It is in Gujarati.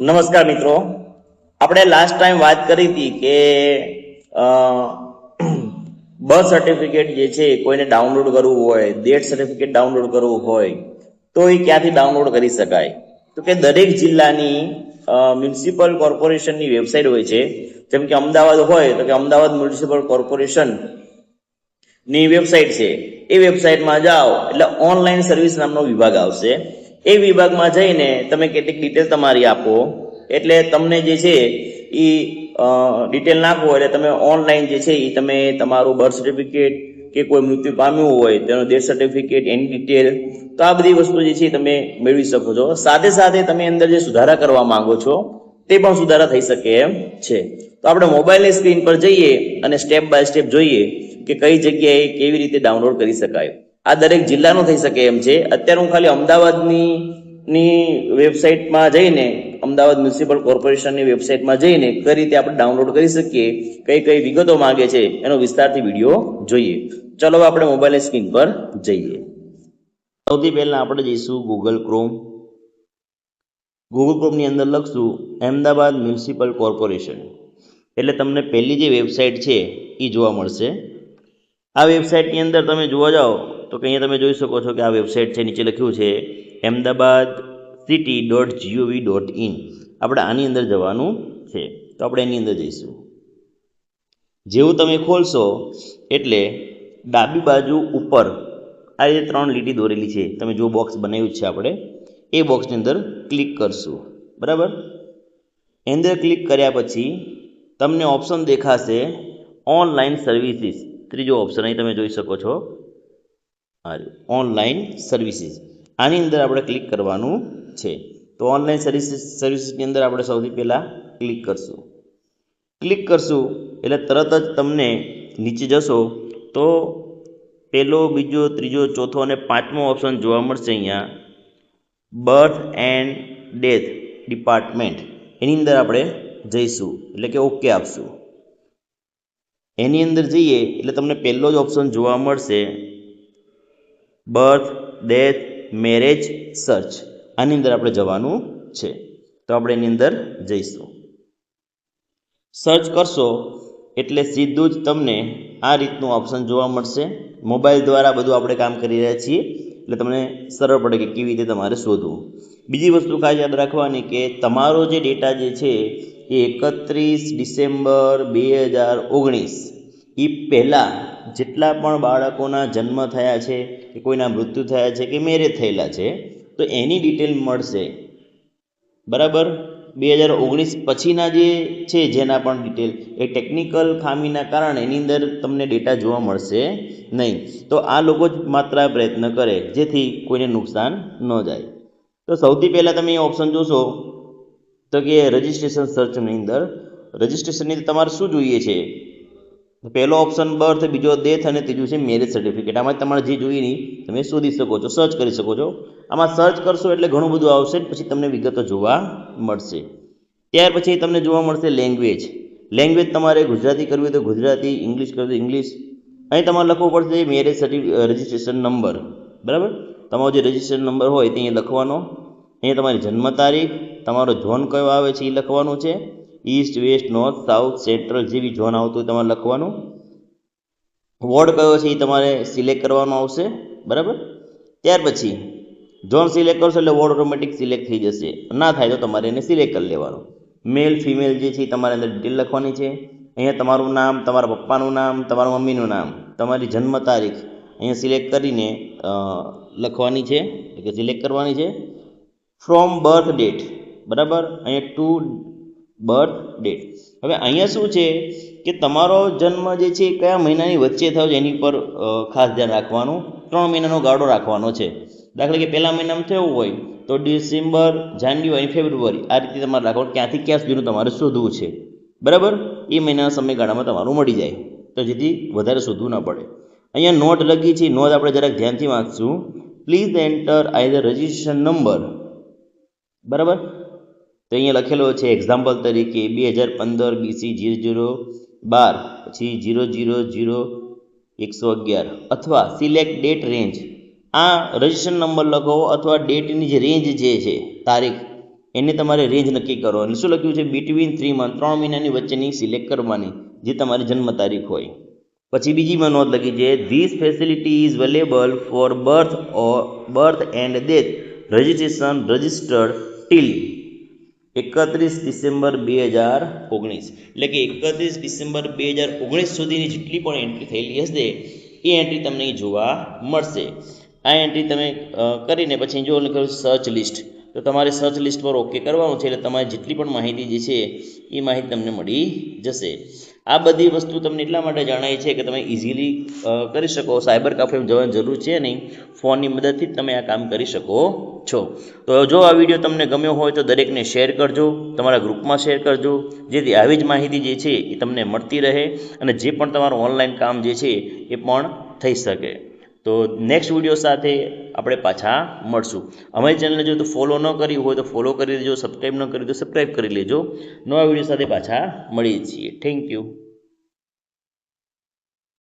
નમસ્કાર મિત્રો. આપણે લાસ્ટ ટાઈમ વાત કરી હતી કે બર્થ સર્ટિફિકેટ જે છે કોઈને ડાઉનલોડ કરવું હોય ડેથ સર્ટિફિકેટ ડાઉનલોડ કરવું હોય, તો એ ક્યાંથી ડાઉનલોડ કરી શકાય? તો કે દરેક જિલ્લાની મ્યુનિસિપલ કોર્પોરેશનની વેબસાઇટ હોય છે. જેમ કે અમદાવાદ હોય, તો કે અમદાવાદ મ્યુનિસિપલ કોર્પોરેશનની વેબસાઇટ છે. એ વેબસાઇટમાં જાઓ, એટલે ઓનલાઈન સર્વિસ નામનો વિભાગ આવશે. એ વિભાગમાં જઈને તમે કેટલીક ડિટેલ તમારી આપો. એટલે તમને જે છે એ ડિટેલ નાખો એટલે તમે ઓનલાઈન જે છે એ તમે તમારું બર્થ સર્ટિફિકેટ કે કોઈ મૃત્યુ પામ્યું હોય તેનો ડેથ સર્ટિફિકેટ એની ડિટેલ તો આ બધી વસ્તુ જે છે તમે મેળવી શકો છો. સાથે સાથે તમે અંદર જે સુધારા કરવા માંગો છો, તે પણ સુધારા થઈ શકે એમ છે. તો આપણે મોબાઈલની સ્ક્રીન પર જઈએ અને સ્ટેપ બાય સ્ટેપ જોઈએ કે કઈ જગ્યાએ કેવી રીતે ડાઉનલોડ કરી શકાય. આ દરેક જિલ્લાનું થઈ શકે એમ છે. અત્યારે હું ખાલી અમદાવાદની, ની વેબસાઇટમાં જઈને, અમદાવાદ મ્યુનિસિપલ કોર્પોરેશનની વેબસાઇટમાં જઈને કઈ રીતે આપણે ડાઉનલોડ કરી શકીએ, કઈ કઈ વિગતો માંગે છે, એનો વિસ્તારથી વીડિયો જોઈએ. ચલો આપણે મોબાઈલની સ્ક્રીન પર જઈએ. સૌથી પહેલા આપણે જઈશું ગૂગલ ક્રોમ ગૂગલ ક્રોમની અંદર લખશું અમદાવાદ મ્યુનિસિપલ કોર્પોરેશન. એટલે તમને પહેલી જે વેબસાઇટ છે એ જોવા મળશે. આ વેબસાઇટની અંદર તમે જોવા જાઓ તો કે અહીંયા તમે જોઈ શકો છો કે આ વેબસાઇટ છે, નીચે લખ્યું છે, Ahmedabad city dot GOV dot in આપણે આની અંદર જવાનું છે. તો આપણે એની અંદર જઈશું. જેવું તમે ખોલશો, એટલે ડાબી બાજુ ઉપર આ રીતે ત્રણ લીટી દોરેલી છે, તમે જો બોક્સ બનાવ્યું છે આપણે, એ બોક્સની અંદર ક્લિક કરશું. બરાબર? અંદર ક્લિક કર્યા પછી તમને ઓપ્શન દેખાશે ઓનલાઈન સર્વિસીસ ત્રીજો ઓપ્શન અહીં તમે જોઈ શકો છો. આ ઓનલાઈન સર્વિસીસ આની અંદર આપણે ક્લિક કરવાનું છે. તો ઓનલાઈન સર્વિસીસ સર્વિસીસની અંદર આપણે સૌથી પહેલાં ક્લિક કરશું. ક્લિક કરશું એટલે તરત જ તમને નીચે જશો તો પહેલો બીજો, ત્રીજો, ચોથો અને પાંચમો ઓપ્શન જોવા મળશે અહીંયા. બર્થ એન્ડ ડેથ ડિપાર્ટમેન્ટ એની અંદર આપણે જઈશું, એટલે કે ઓકે આપશું. એની અંદર જઈએ એટલે તમને પહેલો જ ઓપ્શન જોવા મળશે. Birth, death, marriage, search. આની અંદર આપણે જવાનું છે. તો આપણે એની અંદર જઈશું. સર્ચ કરશો એટલે સીધું જ તમને આ રીતનું ઓપ્શન જોવા મળશે. મોબાઈલ દ્વારા બધું આપણે કામ કરી રહ્યા છીએ. એટલે તમને સરળ પડે કે કેવી રીતે તમારે શોધવું. બીજી વસ્તુ ખાસ યાદ રાખવાની કે તમારો જે ડેટા જે છે એ એકત્રીસ ડિસેમ્બર બે હજાર ઓગણીસ એ પહેલાં જેટલા પણ બાળકોના જન્મ થયા છે, કે કોઈના મૃત્યુ થયા છે, કે મેરેજ થયેલા છે, તો એની ડિટેલ મળશે. બરાબર? બે હજાર ઓગણીસ પછીના જે છે, જેના પણ ડિટેલ એ ટેકનિકલ ખામીના કારણે એની અંદર તમને ડેટા જોવા મળશે નહીં. તો આ લોકો જ માત્ર પ્રયત્ન કરે, જેથી કોઈને નુકસાન ન જાય. તો સૌથી પહેલાં તમે એ ઓપ્શન જોશો, તો કે રજિસ્ટ્રેશન સર્ચની અંદર રજિસ્ટ્રેશનની તમારે શું જોઈએ છે? પહેલો ઓપ્શન બર્થ બીજો ડેથ અને ત્રીજું છે મેરેજ સર્ટિફિકેટ આમાં તમારે જે જોઈએ નહીં તમે શોધી શકો છો સર્ચ કરી શકો છો. આમાં સર્ચ કરશો એટલે ઘણું બધું આવશે પછી તમને વિગતો જોવા મળશે. ત્યાર પછી તમને જોવા મળશે લેંગ્વેજ લેંગ્વેજ તમારે ગુજરાતી કરવી હોય તો ગુજરાતી ઇંગ્લિશ કરવી તો ઇંગ્લિશ અહીં તમારે લખવો પડશે મેરેજ સર્ટિફિકેટ રજિસ્ટ્રેશન નંબર બરાબર? તમારો જે રજિસ્ટ્રેશન નંબર હોય તે અહીંયા લખવાનો. અહીંયા તમારી જન્મ તારીખ, તમારો ઝોન કયો આવે છે એ લખવાનું છે. East west north south central જેવી ઝોન આવતું હોય તમારે લખવાનું. વોર્ડ કયો છે એ તમારે સિલેક્ટ કરવાનો આવશે, બરાબર? ત્યાર પછી ઝોન સિલેક્ટ કરશો એટલે વોર્ડ ઓટોમેટિક સિલેક્ટ થઈ જશે. ના થાય તો તમારે એને સિલેક્ટ કરી લેવાનો. મેલ ફિમેલ જે છે એ તમારે અંદર ડિટેલ લખવાની છે. અહીંયા તમારું નામ, તમારા પપ્પાનું નામ, તમારા મમ્મીનું નામ, તમારી જન્મ તારીખ અહીંયા સિલેક્ટ કરીને લખવાની છે. એટલે કે સિલેક્ટ કરવાની છે. ફ્રોમ બર્થ ડેટ બરાબર? અહીંયા ટુ બર્થ ડેટ હવે અહીંયા શું છે કે તમારો જન્મ જે છે કયા મહિનાની વચ્ચે થયો છે? એની પર ખાસ ધ્યાન રાખવાનું. ત્રણ મહિનાનો ગાળો રાખવાનો છે. દાખલા કે પહેલા મહિનામાં થયું હોય તો ડિસેમ્બર, જાન્યુઆરી ફેબ્રુઆરી આ રીતે તમારે રાખવાનું. ક્યાંથી ક્યાં સુધીનું તમારે શોધવું છે? બરાબર? એ મહિનાના સમયગાળામાં તમારું મળી જાય. તો જેથી વધારે શોધવું ન પડે. અહીંયા નોટ લગી છે. નોટ આપણે જરાક ધ્યાનથી વાંચશું. Please enter either registration number બરાબર? તો અહીંયા લખેલો છે એક્ઝામ્પલ તરીકે બે હજાર પંદર બીસી જીરો જીરો બાર, પછી જીરો જીરો જીરો એકસો અગિયાર, અથવા સિલેક્ટ ડેટ રેન્જ આ રજિસ્ટ્રેશન નંબર લખો અથવા ડેટની જે રેન્જ જે છે, તારીખ, એને તમારે રેન્જ નક્કી કરો. અને શું લખ્યું છે? બિટવીન થ્રી મંથ ત્રણ મહિનાની વચ્ચેની સિલેક્ટ કરવાની જે તમારી જન્મ તારીખ હોય. પછી બીજીમાં નોંધ લખી છે this facility is available for birth or birth and death registration registered till એકત્રીસ ડિસેમ્બર બે હજાર ઓગણીસ. એટલે કે એકત્રીસ ડિસેમ્બર બે હજાર ઓગણીસ સુધીની જેટલી પણ એન્ટ્રી થયેલી હશે, એ એન્ટ્રી તમને જોવા મળશે. આ એન્ટ્રી તમે કરીને પછી જો લખ્યું સર્ચ લિસ્ટ તો તમારે સર્ચ લિસ્ટ પર ઓકે કરવાનું છે એટલે તમારી જેટલી પણ માહિતી જે છે, એ માહિતી તમને મળી જશે. આ બધી વસ્તુ તમને એટલા માટે જણાય છે કે તમે ઇઝીલી કરી શકો. સાયબર કાફેમાં જવાની જરૂર છે નહીં. ફોનની મદદથી જ તમે આ કામ કરી શકો છો. તો જો આ વીડિયો તમને ગમ્યો હોય તો દરેકને શેર કરજો, તમારા ગ્રુપમાં શેર કરજો. જેથી આવી જ માહિતી જે છે એ તમને મળતી રહે અને જે પણ તમારું ઓનલાઈન કામ જે છે એ પણ થઈ શકે. તો નેક્સ્ટ વીડિયો સાથે આપણે પાછા મળશું. અમારી ચેનલને જો તો ફોલો ન કરી હોય તો ફોલો કરી લેજો સબસ્ક્રાઈબ ન કરી તો સબસ્ક્રાઈબ કરી લેજો. નવા વીડિયો સાથે પાછા મળીએ છીએ. Thank you